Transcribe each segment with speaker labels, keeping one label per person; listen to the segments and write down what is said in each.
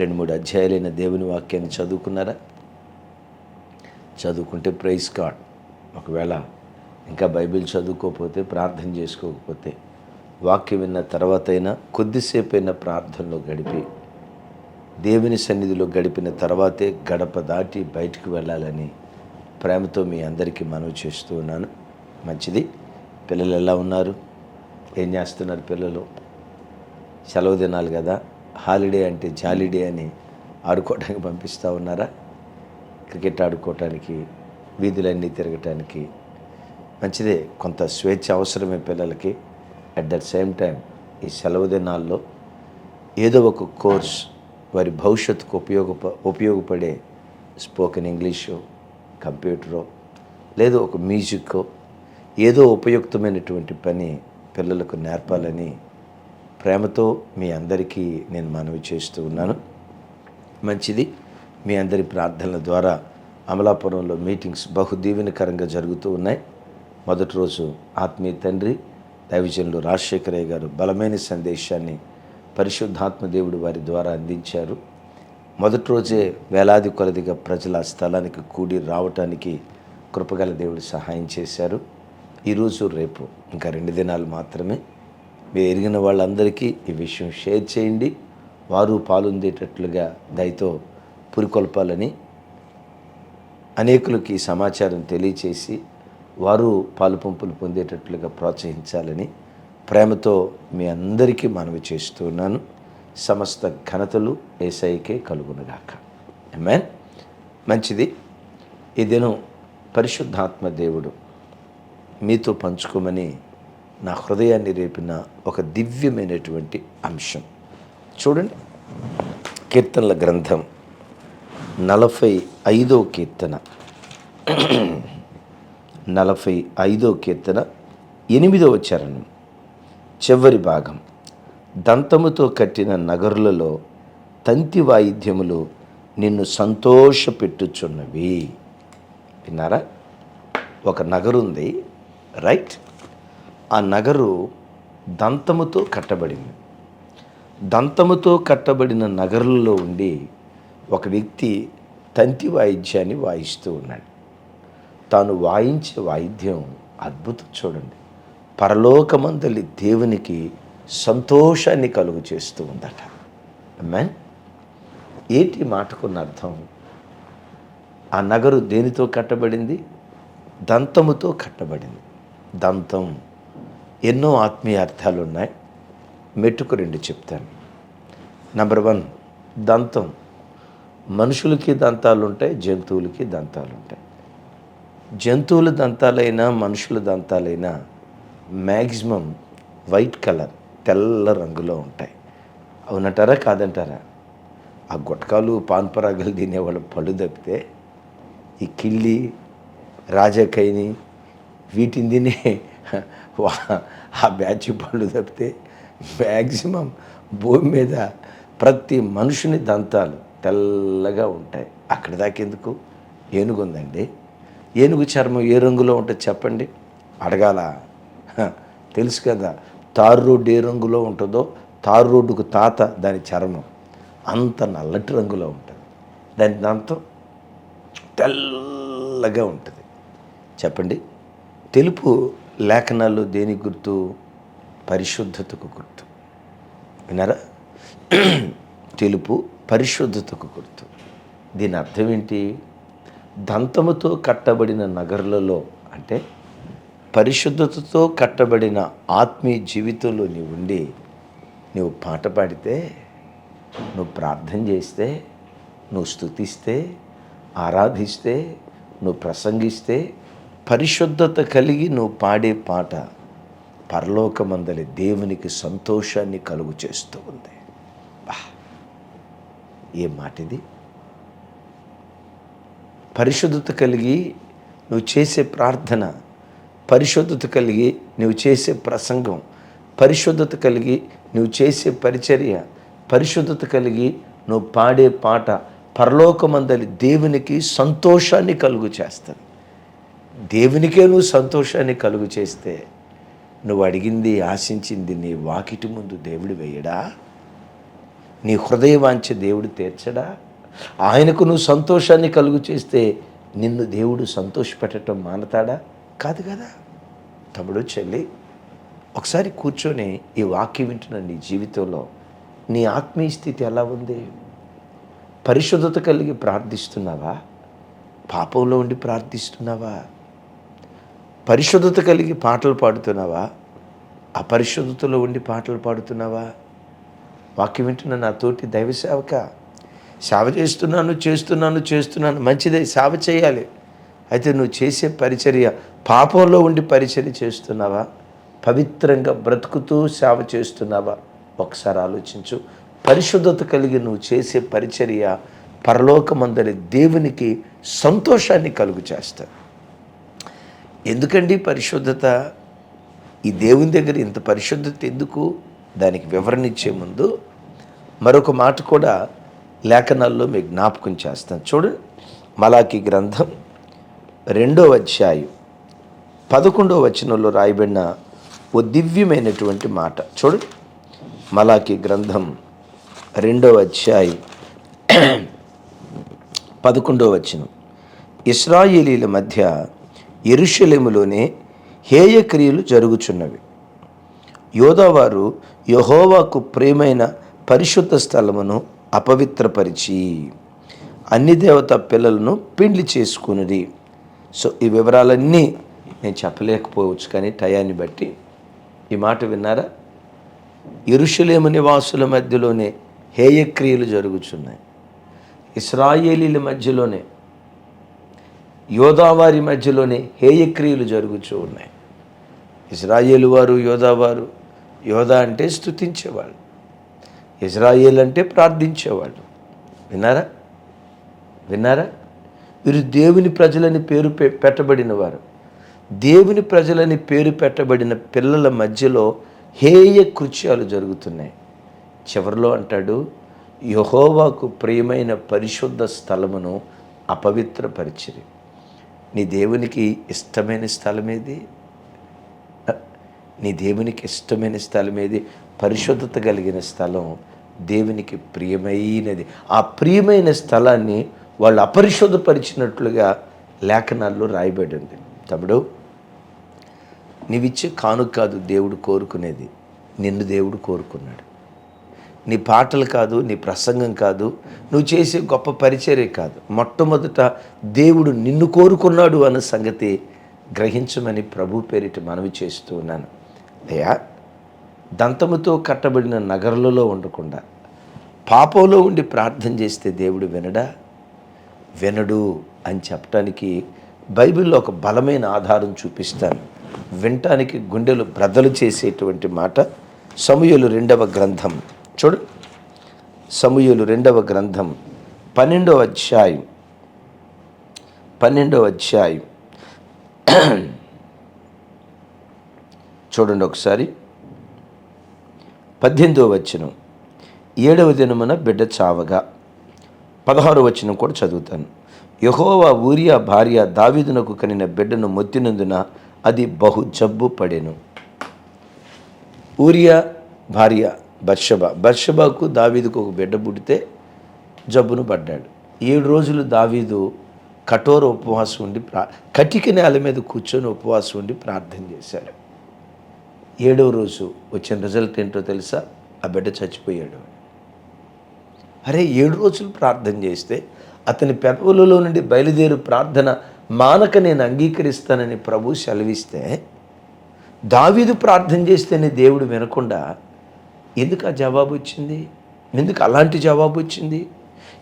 Speaker 1: రెండు మూడు అధ్యాయాలైన దేవుని వాక్యాన్ని చదువుకున్నారా? చదువుకుంటే ప్రైజ్ కార్డ్ ఒకవేళ ఇంకా బైబిల్ చదువుకోకపోతే ప్రార్థన చేసుకోకపోతే వాక్యం విన్న తర్వాత అయినా కొద్దిసేపు అయినా ప్రార్థనలో గడిపి దేవుని సన్నిధిలో గడిపిన తర్వాతే గడప దాటి బయటికి వెళ్ళాలని ప్రేమతో మీ అందరికీ మనవి చేస్తూ ఉన్నాను. మంచిది. పిల్లలు ఎలా ఉన్నారు? ఏం చేస్తున్నారు పిల్లలు? సెలవు దినాలు కదా. హాలిడే అంటే జాలిడే అని ఆడుకోవడానికి పంపిస్తూ ఉన్నారా? క్రికెట్ ఆడుకోవటానికి వీధులన్నీ తిరగటానికి. మంచిదే కొంత స్వేచ్ఛ అవసరమే పిల్లలకి. అట్ ద సేమ్ టైం ఈ సెలవు దినాల్లో ఏదో ఒక కోర్స్ వారి భవిష్యత్తుకు ఉపయోగప ఉపయోగపడే స్పోకెన్ ఇంగ్లీషు కంప్యూటరో లేదు ఒక మ్యూజిక్కో ఏదో ఉపయుక్తమైనటువంటి పని పిల్లలకు నేర్పాలని ప్రేమతో మీ అందరికీ నేను మనవి చేస్తూ ఉన్నాను. మంచిది. మీ అందరి ప్రార్థనల ద్వారా అమలాపురంలో మీటింగ్స్ బహు దీవెనకరంగా జరుగుతూ ఉన్నాయి. మొదటి రోజు ఆత్మీయ తండ్రి దైవజనులు రాజశేఖరయ్య గారు బలమైన సందేశాన్ని పరిశుద్ధాత్మ దేవుడు వారి ద్వారా అందించారు. మొదటి రోజే వేలాది కొలదిగా ప్రజల స్థలానికి కూడి రావటానికి కృపగల దేవుడు సహాయం చేశారు. ఈరోజు రేపు ఇంకా రెండు దినాలు మాత్రమే మీరు ఎరిగిన వాళ్ళందరికీ ఈ విషయం షేర్ చేయండి. వారు పాలుందేటట్లుగా దయతో పురికొల్పాలని అనేకులకి సమాచారం తెలియచేసి వారు పాలుపంపులు పొందేటట్లుగా ప్రోత్సహించాలని ప్రేమతో మీ అందరికీ మనవి చేస్తున్నాను సమస్త ఘనతలు ఏసైకే కలుగునుగాక. మ్యాన్ మంచిది. ఈ దినం పరిశుద్ధాత్మ దేవుడు మీతో పంచుకోమని నా హృదయాన్ని రేపిన ఒక దివ్యమైనటువంటి అంశం. చూడండి. కీర్తనల గ్రంథం నలభై ఐదో కీర్తన. నలభై ఐదో కీర్తన ఎనిమిదవ చరణం. చివరి భాగం. దంతముతో కట్టిన నగరులలో తంతి వాయిద్యములు నిన్ను సంతోషపెట్టుచున్నవి. విన్నారా? ఒక నగరుంది రైట్? ఆ నగరు దంతముతో కట్టబడింది. దంతముతో కట్టబడిన నగరులలో ఉండి ఒక వ్యక్తి తంతి వాయిద్యాన్ని వాయిస్తూ ఉన్నాడు. తాను వాయించే వాయిద్యం అద్భుతం చూడండి. పరలోకమందలి దేవునికి సంతోషాన్ని కలుగు చేస్తూ ఉందట. మ్యాన్ ఏంటి మాటకున్న అర్థం? ఆ నగరు దేనితో కట్టబడింది? దంతముతో కట్టబడింది. దంతం ఎన్నో ఆత్మీయ అర్థాలు ఉన్నాయి మెట్టుకు రెండు చెప్తాను. నెంబర్ వన్ దంతం. మనుషులకి దంతాలు ఉంటాయి జంతువులకి దంతాలు ఉంటాయి జంతువుల దంతాలైనా మనుషుల దంతాలైనా మ్యాక్సిమం వైట్ కలర్ తెల్ల రంగులో ఉంటాయి. అవునంటారా? కాదంటారా? ఆ గుట్కాలు పాన్పరాగలు తినేవాళ్ళు పళ్ళు తప్పితే ఈ కిళ్ళి రాజకైని వీటిని తినే ఆ బ్యాచ్ పళ్ళు తప్పితే మ్యాక్సిమం భూమి మీద ప్రతి మనుషుని దంతాలు తెల్లగా ఉంటాయి. అక్కడ దాకెందుకు ఏనుగు ఉందండి. ఏనుగు చర్మం ఏ రంగులో ఉంటుంది చెప్పండి? అడగాల. తెలుసు కదా తారు రోడ్డు ఏ రంగులో ఉంటుందో? తారు రోడ్డుకు తాత దాని చర్మం అంత నల్లటి రంగులో ఉంటుంది. దాని దాంతో తెల్లగా ఉంటుంది. చెప్పండి. తెలుపు లేఖనాలు దేని గుర్తు? పరిశుద్ధతకు గుర్తు. విన్నారా? తెలుపు పరిశుద్ధతకు గుర్తు. దీని అర్థం ఏంటి? దంతముతో కట్టబడిన నగరులలో అంటే పరిశుద్ధతతో కట్టబడిన ఆత్మీయ జీవితంలో నీవు ఉండి నువ్వు పాట పాడితే నువ్వు ప్రార్థన చేస్తే నువ్వు స్థుతిస్తే ఆరాధిస్తే నువ్వు ప్రసంగిస్తే పరిశుద్ధత కలిగి నువ్వు పాడే పాట పరలోకమందలి దేవునికి సంతోషాన్ని కలుగు చేస్తూ ఉంది. బా ఏ మాట ఇది పరిశుద్ధత కలిగి నువ్వు చేసే ప్రార్థన పరిశుద్ధత కలిగి నువ్వు చేసే ప్రసంగం పరిశుద్ధత కలిగి నువ్వు చేసే పరిచర్య పరిశుద్ధత కలిగి నువ్వు పాడే పాట పరలోకమందలి దేవునికి సంతోషాన్ని కలుగు చేస్తుంది. దేవునికే నువ్వు సంతోషాన్ని కలుగు చేస్తే నువ్వు అడిగింది ఆశించింది నీ వాకిటి ముందు దేవుడు వేయడా? నీ హృదయవాంఛ దేవుడు తీర్చడా? ఆయనకు నువ్వు సంతోషాన్ని కలుగు చేస్తే నిన్ను దేవుడు సంతోషపెట్టడం మానతాడా? కాదు కదా. తమ్ముడు చెల్లి ఒకసారి కూర్చొని ఈ వాక్యం వింటున్న నీ జీవితంలో నీ ఆత్మీయ స్థితి ఎలా ఉంది? పరిశుద్ధత కలిగి ప్రార్థిస్తున్నావా? పాపంలో ఉండి ప్రార్థిస్తున్నావా? పరిశుద్ధత కలిగి పాటలు పాడుతున్నావా? అపరిశుద్ధతలో ఉండి పాటలు పాడుతున్నావా? వాక్యం వింటున్న నా తోటి దైవ సేవక సేవ చేస్తున్నాను చేస్తున్నాను చేస్తున్నాను మంచిదే సేవ చేయాలి. అయితే నువ్వు చేసే పరిచర్య పాపంలో ఉండి పరిచర్య చేస్తున్నావా? పవిత్రంగా బ్రతుకుతూ సేవ చేస్తున్నావా? ఒకసారి ఆలోచించు. పరిశుద్ధత కలిగి నువ్వు చేసే పరిచర్య పరలోకమందరి దేవునికి సంతోషాన్ని కలుగు చేస్తావు ఎందుకండి పరిశుద్ధత? ఈ దేవుని దగ్గర ఇంత పరిశుద్ధత ఎందుకు? దానికి వివరణ ఇచ్చే ముందు మరొక మాట కూడా లేఖనాల్లో మీకు జ్ఞాపకం చేస్తాను. చూడండి మలాకి గ్రంథం రెండో అధ్యాయం పదకొండో వచనంలో రాయబడిన ఓ దివ్యమైనటువంటి మాట. చూడండి మలాకి గ్రంథం రెండో అధ్యాయం పదకొండో వచనం. ఇస్రాయేలీల మధ్య ఎరుషలేములోనే హేయక్రియలు జరుగుచున్నవి. యోధవారు యహోవాకు ప్రేమైన పరిశుద్ధ స్థలమును అపవిత్రపరిచి అన్ని దేవత పిల్లలను పెండ్లి చేసుకున్నది సో ఈ వివరాలన్నీ నేను చెప్పలేకపోవచ్చు కానీ టయాన్ని బట్టి. ఈ మాట విన్నారా? ఇరుషులేము నివాసుల మధ్యలోనే హేయక్రియలు జరుగుచున్నాయి. ఇస్రాయేలీల మధ్యలోనే యోధావారి మధ్యలోనే హేయక్రియలు జరుగుతూ ఉన్నాయి. ఇజ్రాయేలు వారు యోధావారు యోధా అంటే స్థుతించేవాళ్ళు ఇజ్రాయేల్ అంటే ప్రార్థించేవాళ్ళు. విన్నారా? విన్నారా? వీరు దేవుని ప్రజలని పేరు పె- పెట్టబడిన వారు. దేవుని ప్రజలని పేరు పెట్టబడిన పిల్లల మధ్యలో హేయ కృత్యాలు జరుగుతున్నాయి. చివరిలో అంటాడు యహోవాకు ప్రియమైన పరిశుద్ధ స్థలమును అపవిత్రపరిచిరి. నీ దేవునికి ఇష్టమైన స్థలం ఏది? నీ దేవునికి ఇష్టమైన స్థలం ఏది? పరిశుద్ధత కలిగిన స్థలం దేవునికి ప్రియమైనది. ఆ ప్రియమైన స్థలాన్ని వాళ్ళు అపరిశుద్ధపరిచినట్లుగా లేఖనాల్లో రాయబడి ఉంది తమ్ముడు నీవిచ్చే కానుక కాదు దేవుడు కోరుకునేది. నిన్ను దేవుడు కోరుకున్నాడు. నీ పాటలు కాదు నీ ప్రసంగం కాదు నువ్వు చేసే గొప్ప పరిచర్య కాదు. మొట్టమొదట దేవుడు నిన్ను కోరుకున్నాడు అన్న సంగతి గ్రహించమని ప్రభు పేరిట మనవి చేస్తూ ఉన్నాను. అయ్యా దంతముతో కట్టబడిన నగరులలో ఉండకుండా పాపంలో ఉండి ప్రార్థన చేస్తే దేవుడు వినడా? వినడు అని చెప్పడానికి బైబిల్లో ఒక బలమైన ఆధారం చూపిస్తాను. వినటానికి గుండెలు బ్రదలు చేసేటువంటి మాట. సమయలు రెండవ గ్రంథం. చూడు. సమూహలు రెండవ గ్రంథం పన్నెండవ అధ్యాయం. పన్నెండవ అధ్యాయం. చూడండి ఒకసారి. పద్దెనిమిదవ వచనం. ఏడవ దినమున బిడ్డ చావగా. పదహారు వచనం కూడా చదువుతాను. యహోవా ఊరియా భార్య దావీదునకు కనిన బిడ్డను మొత్తినందున అది బహు జబ్బు పడెను. ఊరియా భార్య బర్షబ. బర్షబాకు దావీదుకు ఒక బిడ్డ పుడితే జబ్బును పడ్డాడు. ఏడు రోజులు దావీదు కఠోర ఉపవాసం ఉండి ప్రా కటిక నేల మీద కూర్చొని ఉపవాసం ఉండి ప్రార్థన చేశాడు. ఏడవ రోజు వచ్చిన రిజల్ట్ ఏంటో తెలుసా? ఆ బిడ్డ చచ్చిపోయాడు. అరే ఏడు రోజులు ప్రార్థన చేస్తే అతని పెదవులలో నుండి బయలుదేరు ప్రార్థన మానక నేను అంగీకరిస్తానని ప్రభు సెలవిస్తే దావీదు ప్రార్థన చేస్తేనే దేవుడు వినకుండా ఎందుకు ఆ జవాబు వచ్చింది ఎందుకు అలాంటి జవాబు వచ్చింది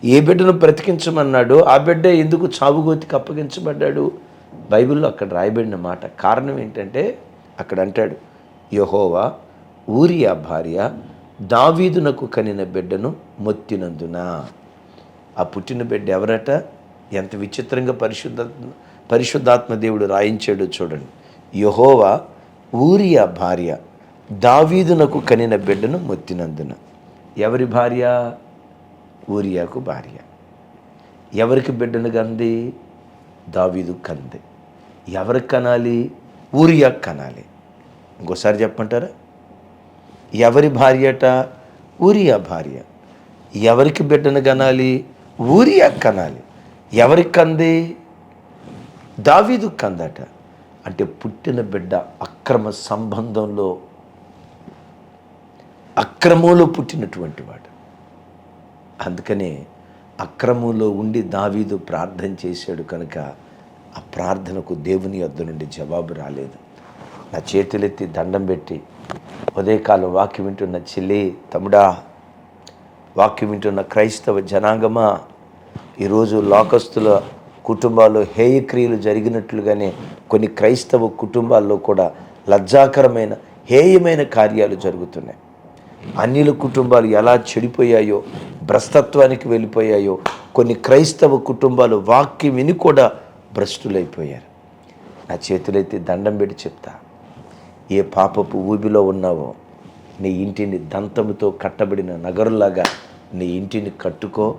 Speaker 1: ఏ బిడ్డను బ్రతికించమన్నాడో? ఆ బిడ్డ ఎందుకు చావుగోతికి అప్పగించబడ్డాడు? బైబిల్లో అక్కడ రాయబడిన మాట కారణం ఏంటంటే అక్కడ అంటాడు యహోవా ఊరియా భార్య దావీదునకు కనిన బిడ్డను మొత్తినందున. ఆ పుట్టిన బిడ్డ ఎవరట? ఎంత విచిత్రంగా పరిశుద్ధ పరిశుద్ధాత్మ దేవుడు రాయించాడో చూడండి. యహోవా ఊరియా భార్య. దావీదునకు కనిన బిడ్డను మొత్తినందున. ఎవరి భార్య? ఊరియాకు భార్య. ఎవరికి బిడ్డను కంది? దావీదు కంది. ఎవరికి కనాలి? ఊరియా కనాలి. ఇంకోసారి చెప్పమంటారా? ఎవరి భార్యట? ఊరియా భార్య. ఎవరికి బిడ్డను కనాలి? ఊరియా కనాలి. ఎవరికి కంది? దావీదు కందట. అంటే పుట్టిన బిడ్డ అక్రమ సంబంధంలో అక్రమంలో పుట్టినటువంటి వాడు. అందుకనే అక్రమంలో ఉండి దావీదు ప్రార్థన చేశాడు కనుక ఆ ప్రార్థనకు దేవుని యొద్ద నుండి జవాబు రాలేదు. నా చేతులెత్తి దండం పెట్టి ఉదయకాలం వాక్యం వింటున్న చెల్లి తమ్ముడా వాక్యం వింటున్న క్రైస్తవ జనాంగమా? ఈరోజు లోకస్తుల కుటుంబాల్లో హేయక్రియలు జరిగినట్లుగానే కొన్ని క్రైస్తవ కుటుంబాల్లో కూడా లజ్జాకరమైన హేయమైన కార్యాలు జరుగుతున్నాయి. అన్యుల కుటుంబాలు ఎలా చెడిపోయాయో భ్రస్తత్వానికి వెళ్ళిపోయాయో కొన్ని క్రైస్తవ కుటుంబాలు వాక్యం విని కూడా భ్రష్టులైపోయారు. నా చేతులైతే దండం పెట్టి చెప్తా. ఏ పాపపు ఊబిలో ఉన్నావో నీ ఇంటిని దంతముతో కట్టబడిన నగరులాగా నీ ఇంటిని కట్టుకో.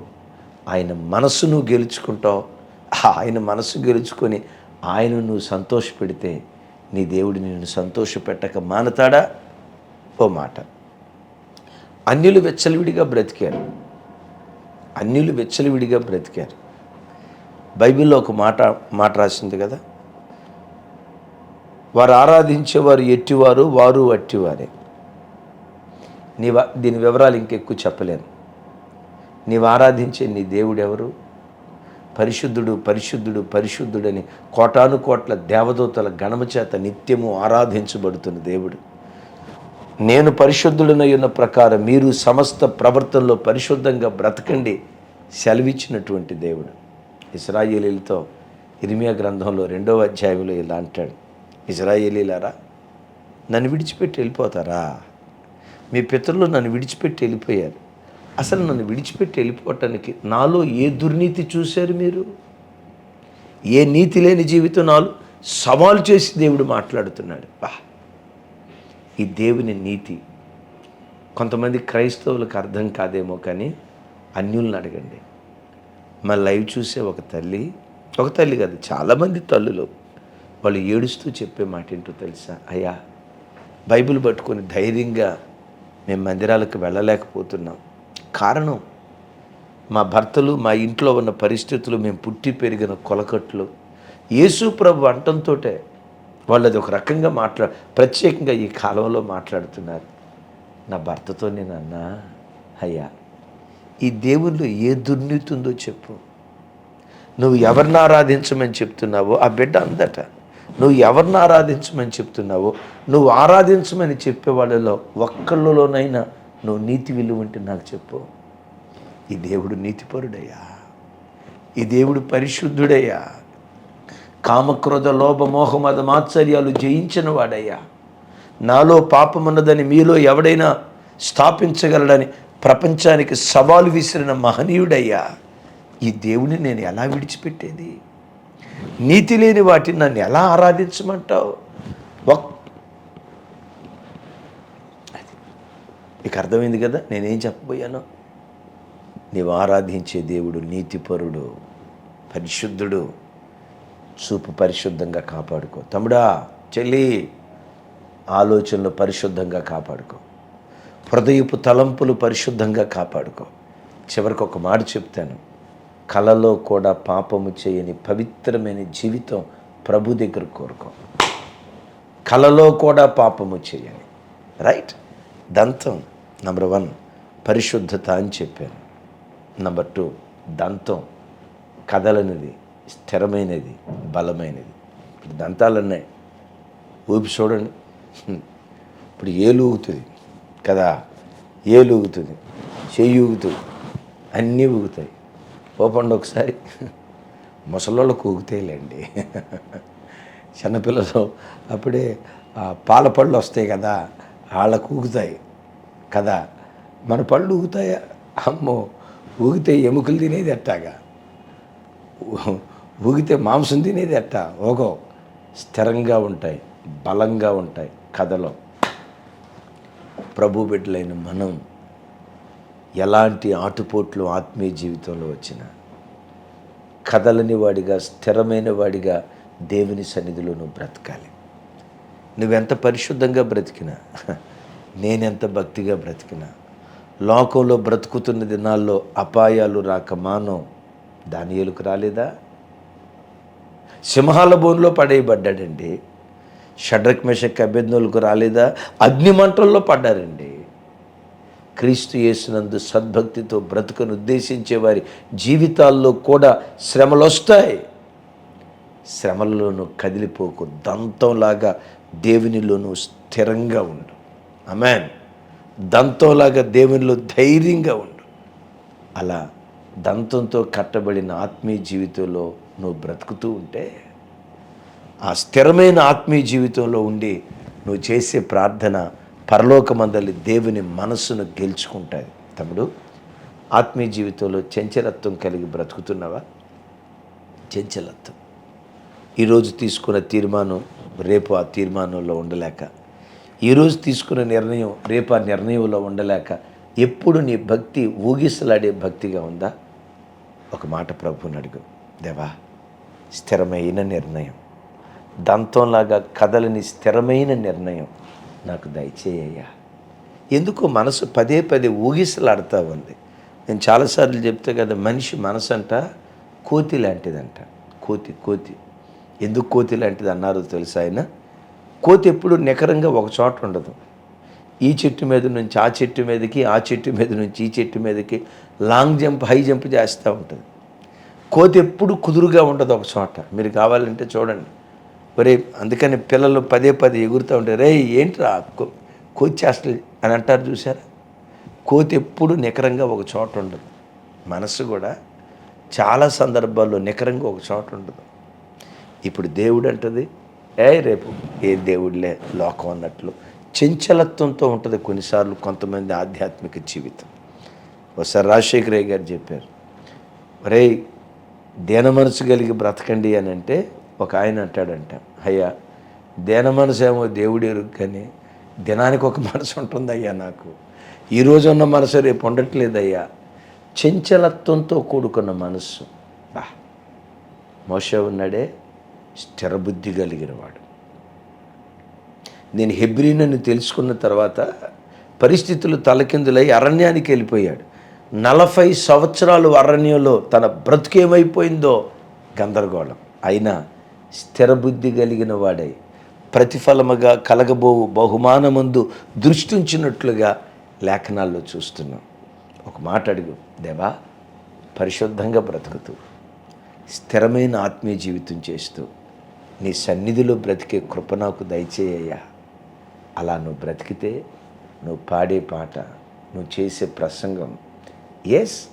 Speaker 1: ఆయన మనసును గెలుచుకుంటావు. ఆయన మనసు గెలుచుకొని ఆయన నువ్వు సంతోషపెడితే నీ దేవుడు నిన్ను సంతోషపెట్టక మానతాడా? ఓ మాట. అన్యులు వెచ్చలివిడిగా బ్రతికారు. అన్యులు వెచ్చలివిడిగా బ్రతికారు. బైబిల్లో ఒక మాట మాట రాసింది కదా? వారు ఆరాధించేవారు ఎట్టివారు? వారు అట్టివారే. నీ దీని వివరాలు ఇంకెక్కువ చెప్పలేను. నీవు ఆరాధించే నీ దేవుడెవరు? పరిశుద్ధుడు పరిశుద్ధుడు పరిశుద్ధుడని కోటాను కోట్ల దేవదూతల గణమ చేత నిత్యము ఆరాధించబడుతున్న దేవుడు. నేను పరిశుద్ధుడనై ఉన్న ప్రకారం మీరు సమస్త ప్రవర్తనలో పరిశుద్ధంగా బ్రతకండి సెలవిచ్చినటువంటి దేవుడు. ఇస్రాయేలీలతో ఇరిమియా గ్రంథంలో రెండవ అధ్యాయంలో ఇలా అంటాడు. ఇజ్రాయేలీలారా నన్ను విడిచిపెట్టి వెళ్ళిపోతారా? మీ పితరులు నన్ను విడిచిపెట్టి వెళ్ళిపోయారు. అసలు నన్ను విడిచిపెట్టి వెళ్ళిపోవటానికి నాలో ఏ దుర్నీతి చూశారు మీరు? ఏ నీతి లేని జీవితం నాలో సవాలు చేసి దేవుడు మాట్లాడుతున్నాడు. బా ఈ దేవుని నీతి. కొంతమంది క్రైస్తవులకు అర్థం కాదేమో కానీ అన్యుల్ని అడగండి. మా లైవ్ చూసే ఒక తల్లి ఒక తల్లి కాదు చాలామంది తల్లులు వాళ్ళు ఏడుస్తూ చెప్పే మాట ఏంటో తెలుసా? అయ్యా బైబిల్ పట్టుకొని ధైర్యంగా మేము మందిరాలకు వెళ్ళలేకపోతున్నాం. కారణం మా భర్తలు మా ఇంట్లో ఉన్న పరిస్థితులు మేము పుట్టి పెరిగిన కొలకట్లు. యేసు ప్రభు వాళ్ళు వాళ్ళది ఒక రకంగా మాట్లా ప్రత్యేకంగా ఈ కాలంలో మాట్లాడుతున్నారు. నా భర్తతో నేను అన్నా అయ్యా ఈ దేవుళ్ళు ఏ దుర్నీతి ఉందో చెప్పు. నువ్వు ఎవరిని ఆరాధించమని చెప్తున్నావో ఆ బిడ్డ అందట. నువ్వు ఎవరిని ఆరాధించమని చెప్తున్నావో నువ్వు ఆరాధించమని చెప్పే వాళ్ళలో ఒక్కళ్ళలోనైనా నువ్వు నీతి విలువ ఉంటే నాకు చెప్పు. ఈ దేవుడు నీతిపరుడయ్యా. ఈ దేవుడు పరిశుద్ధుడయ్యా. కామక్రోధ లోభ మోహమద మాత్సర్యాలు జయించిన వాడయ్యా. నాలో పాపమున్నదని మీలో ఎవడైనా స్థాపించగలడని ప్రపంచానికి సవాలు విసిరిన మహనీయుడయ్యా. ఈ దేవుని నేను ఎలా విడిచిపెట్టేది? నీతి లేని వాటిని నన్ను ఎలా ఆరాధించమంటావు? ఒక్ నీకు అర్థమైంది కదా నేనేం చెప్పబోయాను? నీవు ఆరాధించే దేవుడు నీతిపరుడు పరిశుద్ధుడు చూపు పరిశుద్ధంగా కాపాడుకో. తమ్ముడా చెల్లి ఆలోచనలు పరిశుద్ధంగా కాపాడుకో. హృదయపు తలంపులు పరిశుద్ధంగా కాపాడుకో. చివరికి ఒక మాట చెప్తాను. కలలో కూడా పాపము చేయని పవిత్రమైన జీవితం ప్రభు దగ్గర కోరుకో. కలలో కూడా పాపము చేయని. రైట్? దంతం నెంబర్ వన్. పరిశుద్ధత అని చెప్పాను. Number two. దంతం కదలనిది. స్థిరమైనది బలమైనది. ఇప్పుడు దంతాలు ఉన్నాయి ఊపి చూడండి. ఇప్పుడు ఏలు ఊగుతుంది కదా ఏలు ఊగుతుంది చెయ్యి ఊగుతుంది అన్నీ ఊగుతాయి. ఓపండి ఒకసారి. ముసలోళ్ళకు ఊగుతాయిలేండి. చిన్నపిల్లలు అప్పుడే ఆ పాల పళ్ళు వస్తాయి కదా వాళ్ళకు ఊగుతాయి కదా. మన పళ్ళు ఊగుతాయా? అమ్మో ఊగితే ఎముకలు తినేది ఎట్టాగా? ఊగితే మాంసం తినేది ఎట్ట ఓగో స్థిరంగా ఉంటాయి బలంగా ఉంటాయి కథలో. ప్రభు బిడ్డలైన మనం ఎలాంటి ఆటుపోట్లు ఆత్మీయ జీవితంలో వచ్చినా కదలని వాడిగా స్థిరమైన వాడిగా దేవుని సన్నిధిలో నువ్వు బ్రతకాలి. నువ్వెంత పరిశుద్ధంగా బ్రతికినా నేనెంత భక్తిగా బ్రతికినా లోకంలో బ్రతుకుతున్న దినాల్లో అపాయాలు రాక మానం దానియేలుకు రాలేదా? సింహాల బోన్లో పడేయబడ్డాడండి. షడ్రక్ మెషక్ అభ్యర్థులకు రాలేదా? అగ్నిమంటల్లో పడ్డారండి. క్రీస్తు యేసునందు సద్భక్తితో బ్రతుకను ఉద్దేశించే వారి జీవితాల్లో కూడా శ్రమలు వస్తాయి శ్రమల్లోనూ కదిలిపోకు దంతంలాగా దేవునిలోనూ స్థిరంగా ఉండు. అమెన్ దంతంలాగా దేవునిలో ధైర్యంగా ఉండు. అలా దంతంతో కట్టబడిన ఆత్మీయ జీవితంలో నువ్వు బ్రతుకుతూ ఉంటే ఆ స్థిరమైన ఆత్మీయ జీవితంలో ఉండి నువ్వు చేసే ప్రార్థన పరలోకమందలి దేవుని మనస్సును గెలుచుకుంటుంది. తమ్ముడు ఆత్మీయ జీవితంలో చంచలత్వం కలిగి బ్రతుకుతున్నావా? చంచలత్వం. ఈరోజు తీసుకున్న తీర్మానం రేపు ఆ తీర్మానంలో ఉండలేక ఈరోజు తీసుకున్న నిర్ణయం రేపు ఆ నిర్ణయంలో ఉండలేక ఎప్పుడు నీ భక్తి ఊగిసలాడే భక్తిగా ఉందా? ఒక మాట ప్రభుని అడుగు. దేవా స్థిరమైన నిర్ణయం. దంతంలాగా కదలని స్థిరమైన నిర్ణయం నాకు దయచేయ్యా ఎందుకో మనసు పదే పదే ఊగిసలాడుతూ ఉంది నేను చాలాసార్లు చెప్తే కదా మనిషి మనసు అంట కోతి లాంటిదంట. కోతి కోతి. ఎందుకు కోతి లాంటిది అన్నారో తెలుసా ఆయన? కోతి ఎప్పుడు నికరంగా ఒక చోట ఉండదు. ఈ చెట్టు మీద నుంచి ఆ చెట్టు మీదకి ఆ చెట్టు మీద నుంచి ఈ చెట్టు మీదకి లాంగ్ జంప్ హై జంప్ చేస్తూ ఉంటుంది. కోతి ఎప్పుడు కుదురుగా ఉండదు ఒక చోట. మీరు కావాలంటే చూడండి. ఒరే అందుకని పిల్లలు పదే పదే ఎగురుతూ ఉంటారు రే ఏంట్రా? కో- కోతి చేష్టలు అని అంటారు చూసారా కోతి ఎప్పుడు నికరంగా ఒక చోట ఉండదు. మనసు కూడా చాలా సందర్భాల్లో నికరంగా ఒక చోట ఉండదు. ఇప్పుడు దేవుడు అంటది ఏ రేపు ఏ దేవుడిలే లోకం అన్నట్లు చంచలత్వంతో ఉంటుంది కొన్నిసార్లు కొంతమంది ఆధ్యాత్మిక జీవితం. ఒకసారి రాజశేఖర్ గారు చెప్పారు ఒరే దేన మనసు కలిగి బ్రతకండి అని అంటే ఒక ఆయన అంటాడంట అయ్యా దేన మనసు ఏమో దేవుడు ఎరుగు కానీ దినానికి ఒక మనసు ఉంటుందయ్యా నాకు. ఈరోజు ఉన్న మనసు రేపు ఉండట్లేదయ్యా. చంచలత్వంతో కూడుకున్న మనస్సు. బా. మోస ఉన్నాడే స్థిరబుద్ధి కలిగినవాడు. నేను హెబ్రీనని తెలుసుకున్న తర్వాత పరిస్థితులు తలకిందులై అరణ్యానికి వెళ్ళిపోయాడు. నలభై సంవత్సరాలు అరణ్యంలో తన బ్రతుకేమైపోయిందో గందరగోళం. అయినా స్థిరబుద్ధి కలిగిన వాడై ప్రతిఫలముగా కలగబోవు బహుమానమందు దృష్టించినట్లుగా లేఖనాల్లో చూస్తున్నాం. ఒక మాట అడుగు. దేవా పరిశుద్ధంగా బ్రతుకుతూ స్థిరమైన ఆత్మీయ జీవితం చేస్తూ నీ సన్నిధిలో బ్రతికే కృప నాకు దయచేయ్యా. అలా నువ్వు బ్రతికితే నువ్వు పాడే పాట నువ్వు చేసే ప్రసంగం ఎస్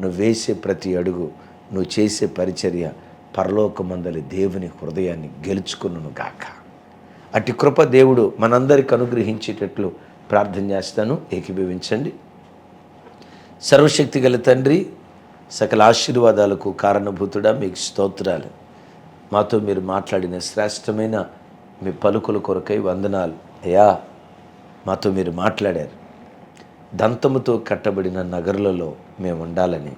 Speaker 1: నువ్వు వేసే ప్రతి అడుగు నువ్వు చేసే పరిచర్య పరలోకమందలి దేవుని హృదయాన్ని గెలుచుకును గాక. అటు కృప దేవుడు మనందరికి అనుగ్రహించేటట్లు ప్రార్థన చేస్తాను. ఏకీభవించండి. సర్వశక్తి గల తండ్రి సకల ఆశీర్వాదాలకు కారణభూతుడా మీకు స్తోత్రాలు. మాతో మీరు మాట్లాడిన శ్రేష్టమైన మీ పలుకుల కొరకై వందనాలు. అయ్యా మాతో మీరు మాట్లాడారు. దంతముతో కట్టబడిన నగరులలో మేము ఉండాలని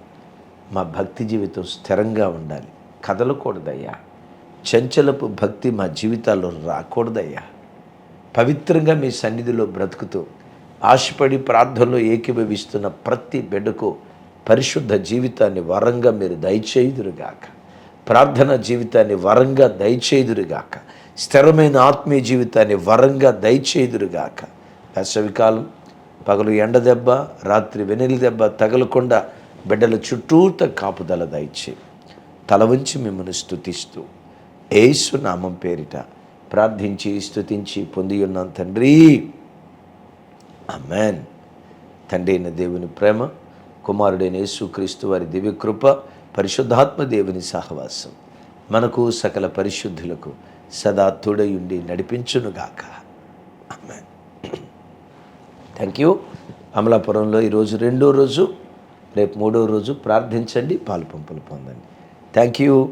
Speaker 1: మా భక్తి జీవితం స్థిరంగా ఉండాలి. కదలకూడదయ్యా. చంచలపు భక్తి మా జీవితాల్లో రాకూడదయ్యా. పవిత్రంగా మీ సన్నిధిలో బ్రతుకుతూ ఆశపడి ప్రార్థనలో ఏకీభవిస్తున్న ప్రతి బిడ్డకు పరిశుద్ధ జీవితాన్ని వరంగా మీరు దయచేయుదురుగాక. ప్రార్థన జీవితాన్ని వరంగా దయచేయుదురుగాక. స్థిరమైన ఆత్మీయ జీవితాన్ని వరంగా దయచేయుదురుగాక. వేసవికాలం పగలు ఎండ దెబ్బ రాత్రి వెనెల దెబ్బ తగలకుండా బిడ్డల చుట్టూత కాపుదల దయచే. తల వంచి మిమ్మల్ని స్థుతిస్తూ ఏసు నామం పేరిట ప్రార్థించి స్తుతించి పొంది ఉన్నాం తండ్రి. అమెన్ తండ్రి అయిన దేవుని ప్రేమ కుమారుడైన యేసుక్రీస్తు వారి దివ్యకృప పరిశుద్ధాత్మ దేవుని సహవాసం మనకు సకల పరిశుద్ధులకు సదా తోడయుండి నడిపించునుగాక. Amen thank you. అమలాపురంలో ఈరోజు రెండో రోజు రేపు మూడో రోజు ప్రార్థించండి పాలు పంపులు పొందండి. Thank you.